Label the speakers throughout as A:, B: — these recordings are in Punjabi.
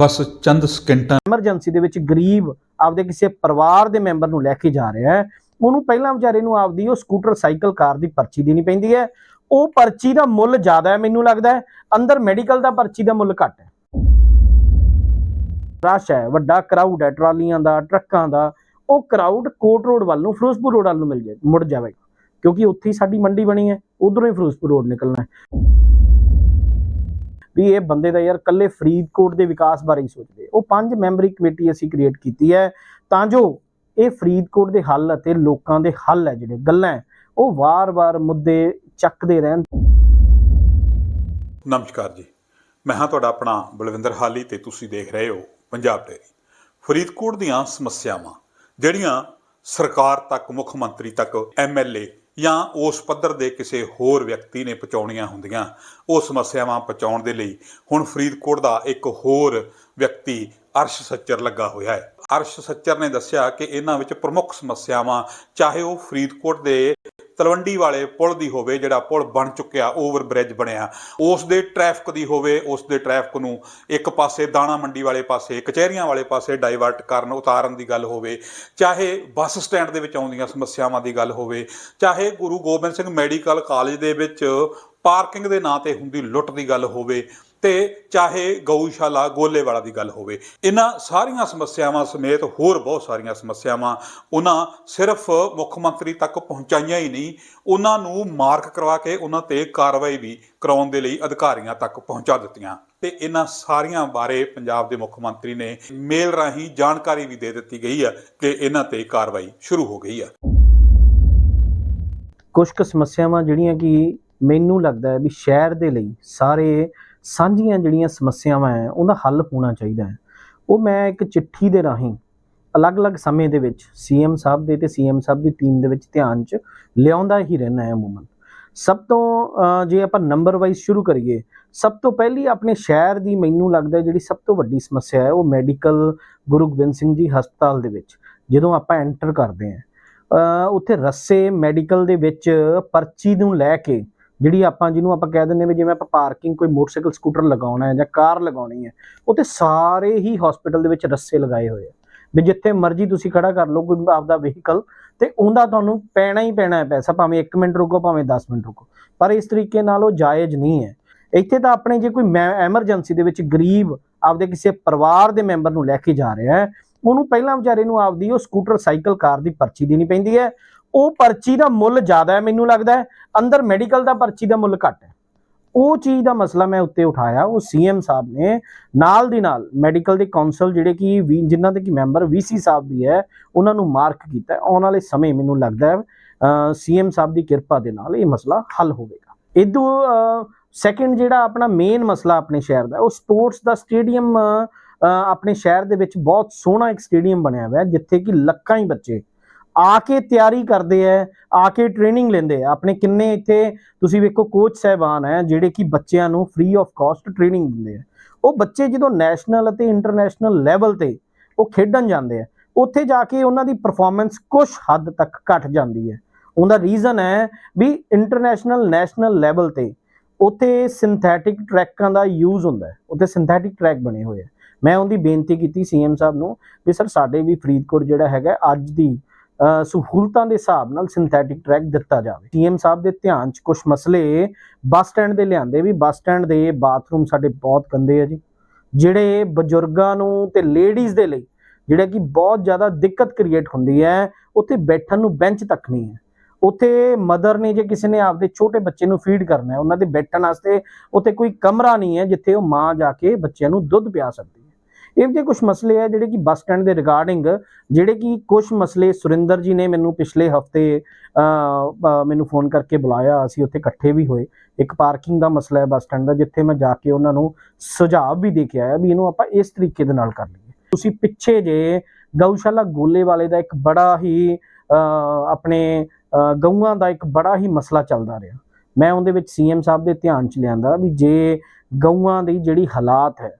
A: ਬਸ ਚੰਦ ਸਕਿੰਟਾਂ
B: ਐਮਰਜੈਂਸੀ ਦੇ ਵਿੱਚ ਗਰੀਬ ਆਪਦੇ ਕਿਸੇ ਪਰਿਵਾਰ ਦੇ ਮੈਂਬਰ ਨੂੰ ਲੈ ਕੇ ਜਾ ਰਿਹਾ ਹੈ। ਉਹਨੂੰ ਪਹਿਲਾਂ ਵਿਚਾਰੇ ਨੂੰ ਆਪਦੀ ਉਹ ਸਕੂਟਰ, ਸਾਈਕਲ, ਕਾਰ ਦੀ ਪਰਚੀ ਦੇਣੀ ਪੈਂਦੀ ਹੈ। ਉਹ ਪਰਚੀ ਦਾ ਮੁੱਲ ਜ਼ਿਆਦਾ ਹੈ ਮੈਨੂੰ ਲੱਗਦਾ ਹੈ। ਅੰਦਰ ਮੈਡੀਕਲ ਦਾ ਪਰਚੀ ਦਾ ਮੁੱਲ ਘੱਟ ਹੈ। ਰਸ਼ ਹੈ, ਵੱਡਾ ਕਰਾਊਡ ਹੈ, ਟਰਾਲੀਆਂ ਦਾ, ਟਰੱਕਾਂ ਦਾ। ਉਹ ਕਰਾਊਡ ਕੋਟ ਰੋਡ ਵੱਲ ਨੂੰ, ਫਿਰੋਜ਼ਪੁਰ ਰੋਡ ਵੱਲ ਨੂੰ ਮਿਲ ਜਾਏ, ਮੁੜ ਜਾਵੇਗਾ ਕਿਉਂਕਿ ਉੱਥੇ ਹੀ ਸਾਡੀ ਮੰਡੀ ਬਣੀ ਹੈ, ਉਧਰੋਂ ਹੀ ਫਿਰੋਜ਼ਪੁਰ ਰੋਡ ਨਿਕਲਣਾ ਹੈ। ਵੀ ਇਹ ਬੰਦੇ ਦਾ ਯਾਰ ਕੱਲੇ ਫਰੀਦਕੋਟ ਦੇ ਵਿਕਾਸ ਬਾਰੇ ਹੀ ਸੋਚਦੇ ਉਹ ਪੰਜ ਮੈਂਬਰੀ ਕਮੇਟੀ ਅਸੀਂ ਕ੍ਰੀਏਟ ਕੀਤੀ ਹੈ। ਤਾਂ ਜੋ ਇਹ ਫਰੀਦਕੋਟ ਦੇ ਹੱਲ ਅਤੇ ਲੋਕਾਂ ਦੇ ਹੱਲ ਹੈ ਜਿਹੜੇ ਗੱਲਾਂ ਉਹ ਵਾਰ-ਵਾਰ ਮੁੱਦੇ ਚੱਕਦੇ ਰਹਿਣ।
A: ਨਮਸਕਾਰ ਜੀ। ਮੈਂ ਹਾਂ ਤੁਹਾਡਾ ਆਪਣਾ ਬਲਵਿੰਦਰ ਹਾਲੀ ਤੇ ਤੁਸੀਂ ਦੇਖ ਰਹੇ ਹੋ ਪੰਜਾਬ ਡੇਰੀ ਫਰੀਦਕੋਟ ਦੀਆਂ ਸਮੱਸਿਆਵਾਂ, ਜਿਹੜੀਆਂ ਸਰਕਾਰ ਤੱਕ, ਮੁੱਖ ਮੰਤਰੀ ਤੱਕ ਐਮਐਲਏ ਜਾਂ ਉਸ ਪੱਧਰ ਦੇ ਕਿਸੇ ਹੋਰ ਵਿਅਕਤੀ ਨੇ ਪਹੁੰਚਾਉਣੀਆਂ ਹੁੰਦੀਆਂ। ਉਹ ਸਮੱਸਿਆਵਾਂ ਪਹੁੰਚਾਉਣ ਦੇ ਲਈ ਹੁਣ ਫਰੀਦਕੋਟ ਦਾ ਇੱਕ ਹੋਰ ਵਿਅਕਤੀ ਅਰਸ਼ ਸੱਚਰ ਲੱਗਾ ਹੋਇਆ ਹੈ। ਅਰਸ਼ ਸੱਚਰ ਨੇ ਦੱਸਿਆ ਕਿ ਇਹਨਾਂ ਵਿੱਚ ਪ੍ਰਮੁੱਖ ਸਮੱਸਿਆਵਾਂ, ਚਾਹੇ ਉਹ ਫਰੀਦਕੋਟ ਦੇ ਤਲਵੰਡੀ ਵਾਲੇ ਪੁਲ ਦੀ ਹੋਵੇ, ਜਿਹੜਾ ਪੁਲ ਬਣ ਚੁੱਕਿਆ ਓਵਰ ਬ੍ਰਿਜ ਬਣਿਆ, ਉਸ ਦੇ ਟ੍ਰੈਫਿਕ ਦੀ ਹੋਵੇ, ਉਸ ਦੇ ਟ੍ਰੈਫਿਕ ਨੂੰ ਇੱਕ ਪਾਸੇ ਦਾਣਾ ਮੰਡੀ ਵਾਲੇ ਪਾਸੇ, ਕਚਹਿਰੀਆਂ ਵਾਲੇ ਪਾਸੇ ਡਾਈਵਰਟ ਕਰਨ, ਉਤਾਰਨ ਦੀ ਗੱਲ ਹੋਵੇ, ਚਾਹੇ ਬੱਸ ਸਟੈਂਡ ਦੇ ਵਿੱਚ ਆਉਂਦੀਆਂ ਸਮੱਸਿਆਵਾਂ ਦੀ ਗੱਲ ਹੋਵੇ, ਚਾਹੇ ਗੁਰੂ ਗੋਬਿੰਦ ਸਿੰਘ ਮੈਡੀਕਲ ਕਾਲਜ ਦੇ ਵਿੱਚ ਪਾਰਕਿੰਗ ਦੇ ਨਾਂ ਤੇ ਹੁੰਦੀ ਲੁੱਟ ਦੀ ਗੱਲ ਹੋਵੇ ਤੇ ਚਾਹੇ ਗਊਸ਼ਾਲਾ ਗੋਲੇ ਵਾਲਾ ਦੀ ਗੱਲ ਹੋਵੇ, ਇਹਨਾਂ ਸਾਰੀਆਂ ਸਮੱਸਿਆਵਾਂ ਸਮੇਤ ਹੋਰ ਬਹੁਤ ਸਾਰੀਆਂ ਸਮੱਸਿਆਵਾਂ ਉਹਨਾਂ ਸਿਰਫ ਮੁੱਖ ਮੰਤਰੀ ਤੱਕ ਪਹੁੰਚਾਈਆਂ ਹੀ ਨਹੀਂ, ਉਹਨਾਂ ਨੂੰ ਮਾਰਕ ਕਰਵਾ ਕੇ ਉਹਨਾਂ ਤੇ ਕਾਰਵਾਈ ਵੀ ਕਰਾਉਣ ਦੇ ਲਈ ਅਧਿਕਾਰੀਆਂ ਤੱਕ ਪਹੁੰਚਾ ਦਿੱਤੀਆਂ। ਤੇ ਇਹਨਾਂ ਸਾਰੀਆਂ ਬਾਰੇ ਪੰਜਾਬ ਦੇ ਮੁੱਖ ਮੰਤਰੀ ਨੇ ਮੇਲ ਰਾਹੀਂ ਜਾਣਕਾਰੀ ਵੀ ਦੇ ਦਿੱਤੀ ਗਈ ਹੈ ਕਿ ਇਹਨਾਂ ਤੇ ਕਾਰਵਾਈ ਸ਼ੁਰੂ ਹੋ ਗਈ ਹੈ
B: ਕੁਝ ਕੁ ਸਮੱਸਿਆਵਾਂ ਜਿਹੜੀਆਂ ਕਿ ਮੈਨੂੰ ਲੱਗਦਾ ਹੈ ਵੀ ਸ਼ਹਿਰ ਦੇ ਲਈ ਸਾਰੇ ਸਾਂਝੀਆਂ ਜਿਹੜੀਆਂ ਸਮੱਸਿਆਵਾਂ ਹੈ, ਉਹਦਾ ਹੱਲ ਹੋਣਾ ਚਾਹੀਦਾ ਹੈ। ਉਹ ਮੈਂ ਇੱਕ ਚਿੱਠੀ ਦੇ ਰਾਹੀਂ ਅਲੱਗ-ਅਲੱਗ ਸਮੇਂ ਦੇ ਵਿੱਚ ਸੀਐਮ ਸਾਹਿਬ ਦੇ ਤੇ ਸੀਐਮ ਸਾਹਿਬ ਦੀ ਟੀਮ ਦੇ ਵਿੱਚ ਧਿਆਨ 'ਚ ਲਿਆਉਂਦਾ ਹੀ ਰਹਿਣਾ ਹੈ ਅਮੂਮਨ। ਸਭ ਤੋਂ ਜੇ ਆਪਾਂ ਨੰਬਰ ਵਾਈਜ਼ ਸ਼ੁਰੂ ਕਰੀਏ, ਸਭ ਤੋਂ ਪਹਿਲੀ ਆਪਣੇ ਸ਼ਹਿਰ ਦੀ ਮੈਨੂੰ ਲੱਗਦਾ ਜਿਹੜੀ ਸਭ ਤੋਂ ਵੱਡੀ ਸਮੱਸਿਆ ਹੈ, ਉਹ ਮੈਡੀਕਲ ਗੁਰੂ ਗੋਬਿੰਦ ਸਿੰਘ ਜੀ ਹਸਪਤਾਲ ਦੇ ਵਿੱਚ, ਜਦੋਂ ਆਪਾਂ ਐਂਟਰ ਕਰਦੇ ਹਾਂ। ਉੱਥੇ ਰੱਸੇ ਮੈਡੀਕਲ ਦੇ ਵਿੱਚ ਪਰਚੀ ਨੂੰ ਲੈ ਕੇ ਜਿਹੜੀ ਆਪਾਂ ਜਿਹਨੂੰ ਆਪਾਂ ਕਹਿ ਦਿੰਦੇ ਵੀ ਜਿਵੇਂ ਆਪਾਂ ਪਾਰਕਿੰਗ ਕੋਈ ਮੋਟਰਸਾਈਕਲ ਸਕੂਟਰ ਲਗਾਉਣਾ ਹੈ ਜਾਂ ਕਾਰ ਲਗਾਉਣੀ ਹੈ ਉੱਥੇ ਸਾਰੇ ਹੀ ਹਸਪੀਟਲ ਦੇ ਵਿੱਚ ਰੱਸੇ ਲਗਾਏ ਹੋਏ ਆ। ਵੀ ਜਿੱਥੇ ਮਰਜ਼ੀ ਤੁਸੀਂ ਖੜਾ ਕਰ ਲਓ ਕੋਈ ਆਪਦਾ ਵਹੀਕਲ ਤੇ ਉਹਦਾ ਤੁਹਾਨੂੰ ਪੈਣਾ ਹੀ ਪੈਣਾ ਹੈ ਪੈਸਾ, ਭਾਵੇਂ 1 ਮਿੰਟ ਰੁਕੋ, ਭਾਵੇਂ 10 ਮਿੰਟ ਰੁਕੋ। ਪਰ ਇਸ ਤਰੀਕੇ ਨਾਲ ਉਹ ਜਾਇਜ਼ ਨਹੀਂ ਹੈ। ਇੱਥੇ ਤਾਂ ਆਪਣੇ ਜੇ ਕੋਈ ਐਮਰਜੈਂਸੀ ਦੇ ਵਿੱਚ ਗਰੀਬ ਆਪਦੇ ਕਿਸੇ ਪਰਿਵਾਰ ਦੇ ਮੈਂਬਰ ਨੂੰ ਲੈ ਕੇ ਜਾ ਰਿਹਾ ਹੈ, ਉਹਨੂੰ ਪਹਿਲਾਂ ਵਿਚਾਰੇ ਨੂੰ ਆਪਦੀ ਉਹ ਸਕੂਟਰ ਸਾਈਕਲ ਕਾਰ ਦੀ ਪਰਚੀ ਦੇਣੀ ਪੈਂਦੀ ਹੈ। ਉਹ ਪਰਚੀ ਦਾ ਮੁੱਲ ਜ਼ਿਆਦਾ ਹੈ, ਮੈਨੂੰ ਲੱਗਦਾ ਹੈ। ਅੰਦਰ ਮੈਡੀਕਲ ਦਾ ਪਰਚੀ ਦਾ ਮੁੱਲ ਘੱਟ ਹੈ। ਉਹ ਚੀਜ਼ ਦਾ ਮਸਲਾ ਮੈਂ ਉੱਤੇ ਉਠਾਇਆ, ਉਹ ਸੀਐਮ ਸਾਹਿਬ ਨੇ। ਨਾਲ ਦੀ ਨਾਲ ਮੈਡੀਕਲ ਦੇ ਕਾਉਂਸਲ ਜਿਹੜੇ ਕਿ ਵੀ, ਜਿਨ੍ਹਾਂ ਦੇ ਕਿ ਮੈਂਬਰ ਵੀਸੀ ਸਾਹਿਬ ਵੀ ਹੈ, ਉਹਨਾਂ ਨੂੰ ਮਾਰਕ ਕੀਤਾ ਆਉਣ ਵਾਲੇ ਸਮੇਂ ਮੈਨੂੰ ਲੱਗਦਾ ਹੈ ਸੀਐਮ ਸਾਹਿਬ ਦੀ ਕਿਰਪਾ ਦੇ ਨਾਲ ਇਹ ਮਸਲਾ ਹੱਲ ਹੋਵੇਗਾ। ਇਦੋਂ ਸੈਕਿੰਡ ਜਿਹੜਾ ਆਪਣਾ ਮੇਨ ਮਸਲਾ ਆਪਣੇ ਸ਼ਹਿਰ ਦਾ, ਉਹ ਸਪੋਰਟਸ ਦਾ ਸਟੇਡੀਅਮ ਆਪਣੇ ਸ਼ਹਿਰ ਦੇ ਵਿੱਚ ਬਹੁਤ ਸੋਹਣਾ ਇੱਕ ਸਟੇਡੀਅਮ ਬਣਿਆ ਹੋਇਆ ਜਿੱਥੇ ਕਿ ਲੱਖਾਂ ਹੀ ਬੱਚੇ ਆ ਕੇ ਤਿਆਰੀ ਕਰਦੇ ਆ ਆ ਕੇ ਟ੍ਰੇਨਿੰਗ ਲੈਂਦੇ ਆ ਆਪਣੇ ਕਿੰਨੇ ਇੱਥੇ, ਤੁਸੀਂ ਵੇਖੋ ਕੋਚ ਸਹਿਬਾਨ ਹੈ ਜਿਹੜੇ ਕਿ ਬੱਚਿਆਂ ਨੂੰ ਫ੍ਰੀ ਆਫ ਕਾਸਟ ਟ੍ਰੇਨਿੰਗ ਦਿੰਦੇ ਆ ਉਹ ਬੱਚੇ ਜਦੋਂ ਨੈਸ਼ਨਲ ਅਤੇ ਇੰਟਰਨੈਸ਼ਨਲ ਲੈਵਲ ਤੇ ਉਹ ਖੇਡਣ ਜਾਂਦੇ ਆ ਉੱਥੇ ਜਾ ਕੇ ਉਹਨਾਂ ਦੀ ਪਰਫਾਰਮੈਂਸ ਕੁਝ ਹੱਦ ਤੱਕ ਘਟ ਜਾਂਦੀ ਹੈ ਉਹਦਾ ਰੀਜ਼ਨ ਹੈ ਵੀ ਇੰਟਰਨੈਸ਼ਨਲ ਨੈਸ਼ਨਲ ਲੈਵਲ ਤੇ ਉੱਥੇ ਸਿੰਥੈਟਿਕ ਟਰੈਕਾਂ ਦਾ ਯੂਜ਼ ਹੁੰਦਾ ਹੈ ਉੱਥੇ ਸਿੰਥੈਟਿਕ ਟਰੈਕ ਬਣੇ ਹੋਏ ਆ ਮੈਂ ਉਹਦੀ ਬੇਨਤੀ ਕੀਤੀ ਸੀਐਮ ਸਾਹਿਬ ਨੂੰ ਵੀ, ਸਰ, ਸਾਡੇ ਵੀ ਫਰੀਦਕੋਟ ਜਿਹੜਾ ਹੈਗਾ, ਅੱਜ ਦੀ ਸਹੂਲਤਾਂ ਦੇ ਹਿਸਾਬ ਨਾਲ ਸਿੰਥੈਟਿਕ ਟਰੈਕ ਦਿੱਤਾ ਜਾਵੇ। ਸੀਐਮ ਸਾਹਿਬ ਦੇ ਧਿਆਨ 'ਚ ਕੁਝ ਮਸਲੇ ਬੱਸ ਸਟੈਂਡ ਦੇ ਲਿਆਂਦੇ ਵੀ ਬੱਸ ਸਟੈਂਡ ਦੇ ਬਾਥਰੂਮ ਸਾਡੇ ਬਹੁਤ ਗੰਦੇ ਆ ਜੀ। ਜਿਹੜੇ ਬਜ਼ੁਰਗਾਂ ਨੂੰ ਤੇ ਲੇਡੀਜ਼ ਦੇ ਲਈ ਜਿਹੜਾ ਕਿ ਬਹੁਤ ਜ਼ਿਆਦਾ ਦਿੱਕਤ ਕ੍ਰੀਏਟ ਹੁੰਦੀ ਹੈ, ਉੱਥੇ ਬੈਠਣ ਨੂੰ ਬੈਂਚ ਤੱਕ ਨਹੀਂ ਹੈ। ਉੱਥੇ ਮਦਰ ਨੇ ਜੇ ਕਿਸੇ ਨੇ ਆਪਦੇ ਛੋਟੇ ਬੱਚੇ ਨੂੰ ਫੀਡ ਕਰਨਾ ਹੈ, ਉਹਨਾਂ ਦੇ ਬੈਠਣ ਵਾਸਤੇ ਉੱਥੇ ਕੋਈ ਕਮਰਾ ਨਹੀਂ ਹੈ, ਜਿੱਥੇ ਉਹ ਮਾਂ ਜਾ ਕੇ ਬੱਚਿਆਂ ਨੂੰ ਦੁੱਧ ਪਿਆ ਸਕਦੀ ਇਹਦੇ ਇਹ ਕੁਝ ਮਸਲੇ ਹੈ ਜਿਹੜੇ ਕਿ ਬੱਸ ਸਟੈਂਡ ਦੇ ਰਿਗਾਰਡਿੰਗ, ਜਿਹੜੇ ਕਿ ਕੁਝ ਮਸਲੇ ਸੁਰਿੰਦਰ ਜੀ ਨੇ ਮੈਨੂੰ ਪਿਛਲੇ ਹਫ਼ਤੇ ਮੈਨੂੰ ਫੋਨ ਕਰਕੇ ਬੁਲਾਇਆ, ਅਸੀਂ ਉੱਥੇ ਇਕੱਠੇ ਵੀ ਹੋਏ। ਇੱਕ ਪਾਰਕਿੰਗ ਦਾ ਮਸਲਾ ਹੈ ਬੱਸ ਸਟੈਂਡ ਦਾ, ਜਿੱਥੇ ਮੈਂ ਜਾ ਕੇ ਉਹਨਾਂ ਨੂੰ ਸੁਝਾਅ ਵੀ ਦੇ ਕੇ ਆਇਆ ਵੀ ਇਹਨੂੰ ਆਪਾਂ ਇਸ ਤਰੀਕੇ ਦੇ ਨਾਲ ਕਰ ਲਈਏ। ਤੁਸੀਂ ਪਿੱਛੇ ਜੇ ਗਊਸ਼ਾਲਾ ਗੋਲੇ ਵਾਲੇ ਦਾ ਇੱਕ ਬੜਾ ਹੀ ਆਪਣੇ ਗਊਆਂ ਦਾ ਇੱਕ ਬੜਾ ਹੀ ਮਸਲਾ ਚੱਲਦਾ ਰਿਹਾ। ਮੈਂ ਉਹਦੇ ਵਿੱਚ ਸੀਐਮ ਸਾਹਿਬ ਦੇ ਧਿਆਨ ਚ ਲਿਆਂਦਾ ਵੀ ਜੇ ਗਊਆਂ ਦੀ ਜਿਹੜੀ ਹਾਲਾਤ ਹੈ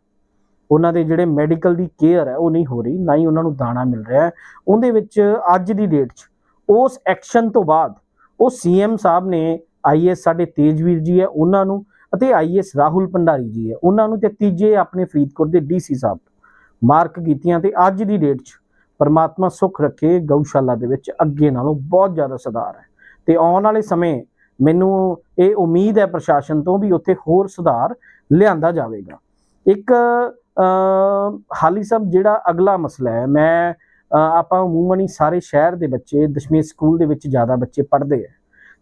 B: ਉਹਨਾਂ ਦੇ ਜਿਹੜੇ ਮੈਡੀਕਲ ਦੀ ਕੇਅਰ ਹੈ, ਉਹ ਨਹੀਂ ਹੋ ਰਹੀ, ਨਾ ਹੀ ਉਹਨਾਂ ਨੂੰ ਦਾਣਾ ਮਿਲ ਰਿਹਾ ਹੈ। ਉਹਦੇ ਵਿੱਚ ਅੱਜ ਦੀ ਡੇਟ 'ਚ, ਉਸ ਐਕਸ਼ਨ ਤੋਂ ਬਾਅਦ, ਉਹ ਸੀਐਮ ਸਾਹਿਬ ਨੇ ਆਈਐਸ ਸਾਡੇ ਤੇਜਵੀਰ ਜੀ ਹੈ, ਉਹਨਾਂ ਨੂੰ ਅਤੇ ਆਈਐਸ ਰਾਹੁਲ ਭੰਡਾਰੀ ਜੀ ਹੈ, ਉਹਨਾਂ ਨੂੰ ਤੇ ਤੀਜੇ ਆਪਣੇ ਫਰੀਦਕੋਟ ਦੇ ਡੀਸੀ ਸਾਹਿਬ ਮਾਰਕ ਕੀਤੀਆਂ ਤੇ ਅੱਜ ਦੀ ਡੇਟ 'ਚ ਪਰਮਾਤਮਾ ਸੁੱਖ ਰੱਖੇ, ਗਊਸ਼ਾਲਾ ਦੇ ਵਿੱਚ ਅੱਗੇ ਨਾਲੋਂ ਬਹੁਤ ਜ਼ਿਆਦਾ ਸੁਧਾਰ ਹੈ। ਤੇ ਆਉਣ ਵਾਲੇ ਸਮੇਂ ਮੈਨੂੰ ਇਹ ਉਮੀਦ ਹੈ ਪ੍ਰਸ਼ਾਸਨ ਤੋਂ ਵੀ ਉੱਥੇ ਹੋਰ ਸੁਧਾਰ ਲਿਆਂਦਾ ਜਾਵੇਗਾ। ਇੱਕ ਹਾਲੀ ਸਾਹਿਬ ਜਿਹੜਾ ਅਗਲਾ ਮਸਲਾ ਹੈ, ਮੈਂ ਆਪਾਂ ਅਮੂਮਨ ਹੀ ਸਾਰੇ ਸ਼ਹਿਰ ਦੇ ਬੱਚੇ ਦਸ਼ਮੇਸ਼ ਸਕੂਲ ਦੇ ਵਿੱਚ ਜ਼ਿਆਦਾ ਬੱਚੇ ਪੜ੍ਹਦੇ ਆ।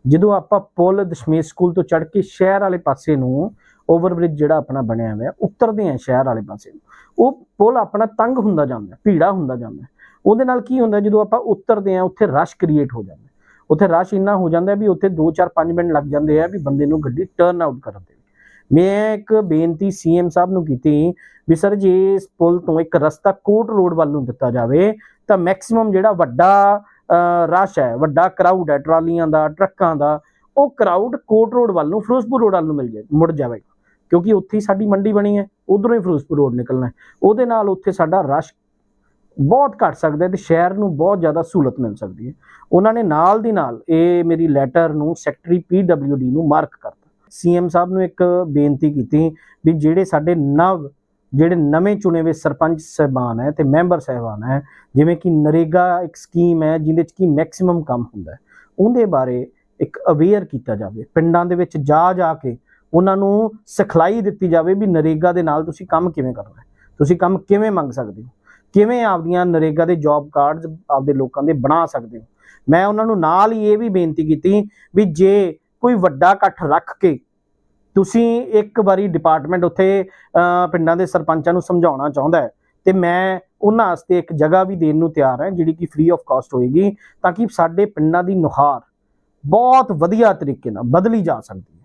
B: ਜਦੋਂ ਆਪਾਂ ਪੁਲ ਦਸ਼ਮੇਸ਼ ਸਕੂਲ ਤੋਂ ਚੜ੍ਹ ਕੇ ਸ਼ਹਿਰ ਵਾਲੇ ਪਾਸੇ ਨੂੰ ਓਵਰਬ੍ਰਿਜ ਜਿਹੜਾ ਆਪਣਾ ਬਣਿਆ ਹੋਇਆ, ਉਤਰਦੇ ਆ ਸ਼ਹਿਰ ਵਾਲੇ ਪਾਸੇ ਨੂੰ, ਉਹ ਪੁਲ ਆਪਣਾ ਤੰਗ ਹੁੰਦਾ ਜਾਂਦਾ, ਭੀੜਾ ਹੁੰਦਾ ਜਾਂਦਾ। ਉਹਦੇ ਨਾਲ ਕੀ ਹੁੰਦਾ, ਜਦੋਂ ਆਪਾਂ ਉਤਰਦੇ ਆ ਉੱਥੇ ਰਸ਼ ਕ੍ਰੀਏਟ ਹੋ ਜਾਂਦਾ। ਉੱਥੇ ਰਸ਼ ਇੰਨਾ ਹੋ ਜਾਂਦਾ ਵੀ ਉੱਥੇ 2-4 5 ਮਿੰਟ ਲੱਗ ਜਾਂਦੇ ਆ ਵੀ ਬੰਦੇ ਨੂੰ ਗੱਡੀ ਟਰਨ ਆਊਟ ਕਰਨ ਦੇ। ਮੈਂ ਇੱਕ ਬੇਨਤੀ ਸੀਐਮ ਸਾਹਿਬ ਨੂੰ ਕੀਤੀ ਵੀ ਸਰ ਜੇ ਇਸ ਪੁਲ ਤੋਂ ਇੱਕ ਰਸਤਾ ਕੋਟ ਰੋਡ ਵੱਲ ਨੂੰ ਦਿੱਤਾ ਜਾਵੇ, ਤਾਂ ਮੈਕਸਿਮਮ ਜਿਹੜਾ ਵੱਡਾ ਰਸ਼ ਹੈ, ਵੱਡਾ ਕਰਾਊਡ ਹੈ, ਟਰਾਲੀਆਂ ਦਾ, ਟਰੱਕਾਂ ਦਾ, ਉਹ ਕਰਾਊਡ ਕੋਟ ਰੋਡ ਵੱਲ ਨੂੰ, ਫਿਰੋਜ਼ਪੁਰ ਰੋਡ ਵੱਲ ਨੂੰ ਮਿਲ ਜਾਏ, ਮੁੜ ਜਾਵੇਗਾ ਕਿਉਂਕਿ ਉੱਥੇ ਹੀ ਸਾਡੀ ਮੰਡੀ ਬਣੀ ਹੈ, ਉਧਰੋਂ ਹੀ ਫਿਰੋਜ਼ਪੁਰ ਰੋਡ ਨਿਕਲਣਾ ਉਹਦੇ ਨਾਲ ਉੱਥੇ ਸਾਡਾ ਰਸ਼ ਬਹੁਤ ਘਟ ਸਕਦਾ ਹੈ ਤੇ ਸ਼ਹਿਰ ਨੂੰ ਬਹੁਤ ਜ਼ਿਆਦਾ ਸਹੂਲਤ ਮਿਲ ਸਕਦੀ ਹੈ। ਉਹਨਾਂ ਨੇ ਨਾਲ ਦੀ ਨਾਲ ਇਹ ਮੇਰੀ ਲੈਟਰ ਨੂੰ ਸੈਕਟਰੀ ਪੀਡਬਲਯੂਡੀ ਨੂੰ ਮਾਰਕ ਕਰ ਸੀਐਮ ਸਾਹਿਬ ਨੂੰ ਇੱਕ ਬੇਨਤੀ ਕੀਤੀ ਵੀ ਜਿਹੜੇ ਸਾਡੇ ਨਵ, ਜਿਹੜੇ ਨਵੇਂ ਚੁਣੇ ਹੋਏ ਸਰਪੰਚ ਸਹਿਬਾਨ ਹੈ ਤੇ ਮੈਂਬਰ ਸਹਿਬਾਨ ਹੈ, ਜਿਵੇਂ ਕਿ ਨਰੇਗਾ ਇੱਕ ਸਕੀਮ ਹੈ ਜਿਹਦੇ ਚ ਕੀ ਮੈਕਸਿਮਮ ਕੰਮ ਹੁੰਦਾ ਹੈ, ਉਹਦੇ ਬਾਰੇ ਇੱਕ ਅਵੇਅਰ ਕੀਤਾ ਜਾਵੇ। ਪਿੰਡਾਂ ਦੇ ਵਿੱਚ ਜਾ ਜਾ ਕੇ ਉਹਨਾਂ ਨੂੰ ਸਿਖਲਾਈ ਦਿੱਤੀ ਜਾਵੇ ਵੀ ਨਰੇਗਾ ਦੇ ਨਾਲ ਤੁਸੀਂ ਕੰਮ ਕਿਵੇਂ ਕਰਨਾ ਹੈ। ਤੁਸੀਂ ਕੰਮ ਕਿਵੇਂ ਮੰਗ ਸਕਦੇ ਹੋ? ਕਿਵੇਂ ਆਪਦੀਆਂ ਨਰੇਗਾ ਦੇ ਜੌਬ ਕਾਰਡਸ ਆਪਦੇ ਲੋਕਾਂ ਦੇ ਬਣਾ ਸਕਦੇ ਹੋ? ਮੈਂ ਉਹਨਾਂ ਨੂੰ ਨਾਲ ਹੀ ਇਹ ਵੀ ਬੇਨਤੀ ਕੀਤੀ ਵੀ ਜੇ ਕੋਈ ਵੱਡਾ ਇਕੱਠ ਰੱਖ ਕੇ ਤੁਸੀਂ ਇੱਕ ਵਾਰੀ ਡਿਪਾਰਟਮੈਂਟ ਉੱਥੇ ਪਿੰਡਾਂ ਦੇ ਸਰਪੰਚਾਂ ਨੂੰ ਸਮਝਾਉਣਾ ਚਾਹੁੰਦਾ ਹੈ ਤੇ ਮੈਂ ਉਹਨਾਂ ਵਾਸਤੇ ਇੱਕ ਜਗ੍ਹਾ ਵੀ ਦੇਣ ਨੂੰ ਤਿਆਰ ਹਾਂ ਜਿਹੜੀ ਕਿ ਫ੍ਰੀ ਆਫ ਕਾਸਟ ਹੋਏਗੀ ਤਾਂ ਕਿ ਸਾਡੇ ਪਿੰਡਾਂ ਦੀ ਨੁਹਾਰ ਬਹੁਤ ਵਧੀਆ ਤਰੀਕੇ ਨਾਲ ਬਦਲੀ ਜਾ ਸਕਦੀ ਹੈ।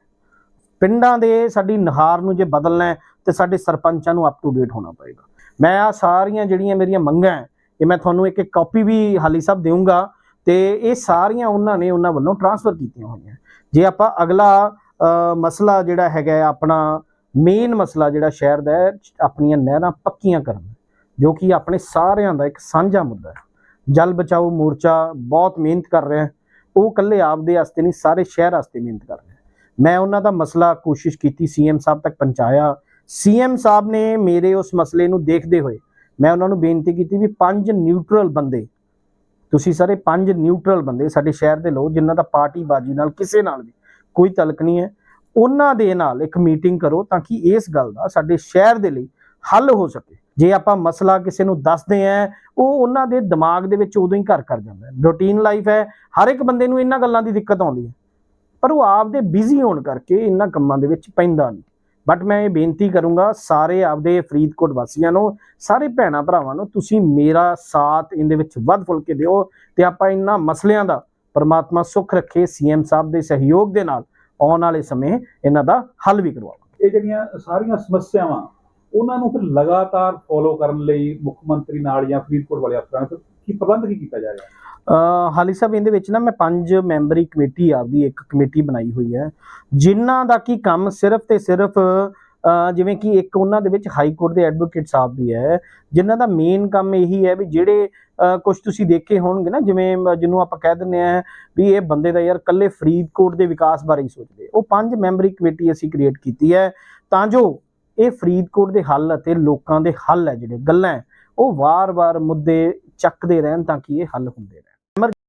B: ਪਿੰਡਾਂ ਦੇ ਸਾਡੀ ਨੁਹਾਰ ਨੂੰ ਜੇ ਬਦਲਣਾ ਹੈ ਤੇ ਸਾਡੇ ਸਰਪੰਚਾਂ ਨੂੰ ਅਪ ਟੂ ਡੇਟ ਹੋਣਾ ਪਏਗਾ। ਮੈਂ ਆ ਸਾਰੀਆਂ ਜਿਹੜੀਆਂ ਮੇਰੀਆਂ ਮੰਗਾਂ ਹੈ, ਇਹ ਮੈਂ ਤੁਹਾਨੂੰ ਇੱਕ ਇੱਕ ਕਾਪੀ ਵੀ ਹਾਲੀ ਸਾਹਿਬ ਦੇਵਾਂਗਾ ਤੇ ਇਹ ਸਾਰੀਆਂ ਉਹਨਾਂ ਨੇ ਉਹਨਾਂ ਵੱਲੋਂ ਟਰਾਂਸਫਰ ਕੀਤੀਆਂ ਹੋਈਆਂ। ਜੇ ਆਪਾਂ ਅਗਲਾ ਮਸਲਾ ਜਿਹੜਾ ਹੈਗਾ ਆਪਣਾ ਮੇਨ ਮਸਲਾ ਜਿਹੜਾ ਸ਼ਹਿਰ ਦਾ ਹੈ, ਆਪਣੀਆਂ ਨਹਿਰਾਂ ਪੱਕੀਆਂ ਕਰਨ ਜੋ ਕਿ ਆਪਣੇ ਸਾਰਿਆਂ ਦਾ ਇੱਕ ਸਾਂਝਾ ਮੁੱਦਾ ਹੈ। ਜਲ ਬਚਾਓ ਮੋਰਚਾ ਬਹੁਤ ਮਿਹਨਤ ਕਰ ਰਿਹਾ ਉਹ ਇਕੱਲੇ ਆਪਦੇ ਵਾਸਤੇ ਨਹੀਂ, ਸਾਰੇ ਸ਼ਹਿਰ ਵਾਸਤੇ ਮਿਹਨਤ ਕਰ ਰਿਹਾ ਮੈਂ ਉਹਨਾਂ ਦਾ ਮਸਲਾ ਕੋਸ਼ਿਸ਼ ਕੀਤੀ, ਸੀਐਮ ਸਾਹਿਬ ਤੱਕ ਪਹੁੰਚਾਇਆ। ਸੀਐਮ ਸਾਹਿਬ ਨੇ ਮੇਰੇ ਉਸ ਮਸਲੇ ਨੂੰ ਦੇਖਦੇ ਹੋਏ ਮੈਂ ਉਹਨਾਂ ਨੂੰ ਬੇਨਤੀ ਕੀਤੀ ਵੀ ਪੰਜ ਨਿਊਟਰਲ ਬੰਦੇ ਤੁਸੀਂ ਸਾਰੇ ਪੰਜ ਨਿਊਟਰਲ ਬੰਦੇ ਸਾਡੇ ਸ਼ਹਿਰ ਦੇ ਲੋਕ, ਜਿਨ੍ਹਾਂ ਦਾ ਪਾਰਟੀ ਬਾਜੀ ਨਾਲ ਕਿਸੇ ਨਾਲ ਵੀ ਕੋਈ ਤਲਕ ਨਹੀਂ ਹੈ, ਉਹਨਾਂ ਦੇ ਨਾਲ ਇੱਕ ਮੀਟਿੰਗ ਕਰੋ ਤਾਂ ਕਿ ਇਸ ਗੱਲ ਦਾ ਸਾਡੇ ਸ਼ਹਿਰ ਦੇ ਲਈ ਹੱਲ ਹੋ ਸਕੇ। ਜੇ ਆਪਾਂ ਮਸਲਾ ਕਿਸੇ ਨੂੰ ਦੱਸਦੇ ਆ ਉਹ ਉਹਨਾਂ ਦੇ ਦਿਮਾਗ ਦੇ ਵਿੱਚ ਉਦੋਂ ਹੀ ਘਰ ਕਰ ਜਾਂਦਾ ਹੈ। ਰੂਟੀਨ ਲਾਈਫ ਹੈ, ਹਰ ਇੱਕ ਬੰਦੇ ਨੂੰ ਇਹਨਾਂ ਗੱਲਾਂ ਦੀ ਦਿੱਕਤ ਆਉਂਦੀ ਹੈ, ਪਰ ਉਹ ਆਪਦੇ ਬਿਜ਼ੀ ਹੋਣ ਕਰਕੇ ਇਹਨਾਂ ਕੰਮਾਂ ਦੇ ਵਿੱਚ ਪੈਂਦਾ ਨਹੀਂ। ਬਟ ਮੈਂ ਇਹ ਬੇਨਤੀ ਕਰੂੰਗਾ ਸਾਰੇ ਆਪਦੇ ਫਰੀਦਕੋਟ ਵਾਸੀਆਂ ਨੂੰ ਸਾਰੇ ਭੈਣਾ ਭਰਾਵਾਂ ਨੂੰ ਤੁਸੀਂ ਮੇਰਾ ਸਾਥ ਇਹਦੇ ਵਿੱਚ ਵੱਧ ਫੁੱਲ ਕੇ ਦਿਓ ਤੇ ਆਪਾਂ ਇਹਨਾਂ ਮਸਲਿਆਂ ਦਾ ਪਰਮਾਤਮਾ ਸੁੱਖ ਰੱਖੇ ਸੀਐਮ ਸਾਹਿਬ ਦੇ ਸਹਿਯੋਗ ਦੇ ਨਾਲ ਆਉਣ ਵਾਲੇ ਸਮੇਂ ਇਹਨਾਂ ਦਾ ਹੱਲ ਵੀ ਕਰਵਾਓ
A: ਇਹ ਜਿਹੜੀਆਂ ਸਾਰੀਆਂ ਸਮੱਸਿਆਵਾਂ ਉਹਨਾਂ ਨੂੰ ਫਿਰ ਲਗਾਤਾਰ ਫੋਲੋ ਕਰਨ ਲਈ ਮੁੱਖ ਮੰਤਰੀ ਨਾਲ ਜਾਂ ਫਰੀਦਕੋਟ ਵਾਲੇ ਅਫਸਰਾਂ ਨਾਲ ਕੀ ਪ੍ਰਬੰਧ ਕੀ ਕੀਤਾ ਜਾਏਗਾ?
B: ਅ, ਹਾਲੀ ਸਾਹਿਬ ਇਹਦੇ ਵਿੱਚ ਨਾ ਮੈਂ ਪੰਜ ਮੈਂਬਰੀ ਕਮੇਟੀ ਆਪਦੀ ਇੱਕ ਕਮੇਟੀ ਬਣਾਈ ਹੋਈ ਹੈ, ਜਿਨ੍ਹਾਂ ਦਾ ਕੀ ਕੰਮ ਸਿਰਫ ਤੇ ਸਿਰਫ ਜਿਵੇਂ ਕਿ ਇੱਕ ਉਹਨਾਂ ਦੇ ਵਿੱਚ ਹਾਈ ਕੋਰਟ ਦੇ ਐਡਵੋਕੇਟ ਸਾਹਿਬ ਵੀ ਹੈ, ਜਿਨ੍ਹਾਂ ਦਾ ਮੇਨ ਕੰਮ ਇਹੀ ਹੈ ਵੀ ਜਿਹੜੇ ਕੁਝ ਤੁਸੀਂ ਦੇਖੇ ਹੋਣਗੇ ਨਾ, ਜਿਵੇਂ ਜਿਹਨੂੰ ਆਪਾਂ ਕਹਿ ਦਿੰਦੇ ਆ ਵੀ ਇਹ ਬੰਦੇ ਦਾ ਯਾਰ ਕੱਲੇ ਫਰੀਦਕੋਟ ਦੇ ਵਿਕਾਸ ਬਾਰੇ ਹੀ ਸੋਚਦੇ ਉਹ ਪੰਜ ਮੈਂਬਰੀ ਕਮੇਟੀ ਅਸੀਂ ਕ੍ਰੀਏਟ ਕੀਤੀ ਹੈ, ਤਾਂ ਜੋ ਇਹ ਫਰੀਦਕੋਟ ਦੇ ਹੱਲ ਅਤੇ ਲੋਕਾਂ ਦੇ ਹੱਲ ਹੈ ਜਿਹੜੇ ਗੱਲਾਂ ਉਹ ਵਾਰ-ਵਾਰ ਮੁੱਦੇ ਚੱਕਦੇ ਰਹਿਣ ਤਾਂ ਕਿ ਇਹ ਹੱਲ ਹੁੰਦੇ ਰਹਿਣ।